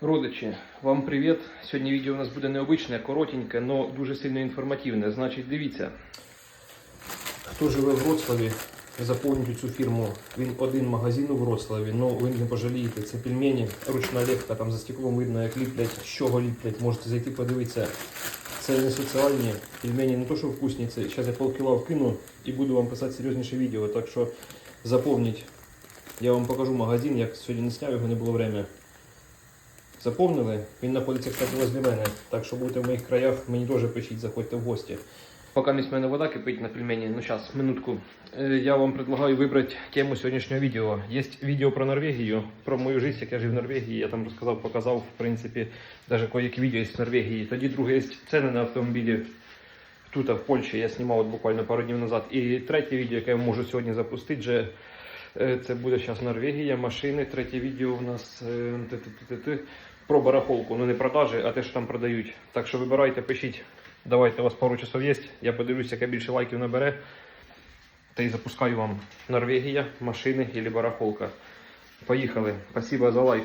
Родичі, вам привіт. Сьогодні відео у нас буде необичне, коротеньке, але дуже сильно інформативне. Значить, дивіться. Хто живе в Вроцлаві, заповніть цю фірму. Він один магазин у Вроцлаві, але ви не пожалієте. Це пельмені, ручна лепка, там за стеклом видно, як ліплять, з чого ліплять. Можете зайти подивитися. Це не соціальні пельмені, не то, що вкусні. Це зараз я полкіла вкину і буду вам писати серйозніше відео. Так що заповніть. Я вам покажу магазин, як сьогодні не сняв, його не було время. Заповнили. Він знаходиться, кстати, возле мене. Так що будете в моїх краях, мені теж пишіть, заходьте в гості. Поки місь мене вода кипить на пельмені, ну зараз, минутку. Е, Я вам предлагаю вибрати тему сьогоднішнього відео. Є відео про Норвегію, про мою життя, як я жив в Норвегії. Я там розказав, показав, в принципі, навіть кое-які відео з Норвегії. Тоді друге є ціни на автомобілі. Тут, в Польщі, я знімав от буквально пару днів назад. І третє відео, яке я можу сьогодні запустити, вже Це буде зараз Норвегія, машини. Третє відео у нас е, про барахолку. Ну не продажі, а те, що там продають. Так що вибирайте, пишіть. Давайте у вас пару часов є. Я подивлюсь, яке більше лайків набере. Та й запускаю вам Норвегія, машини або барахолка. Поїхали. Спасибо за лайк.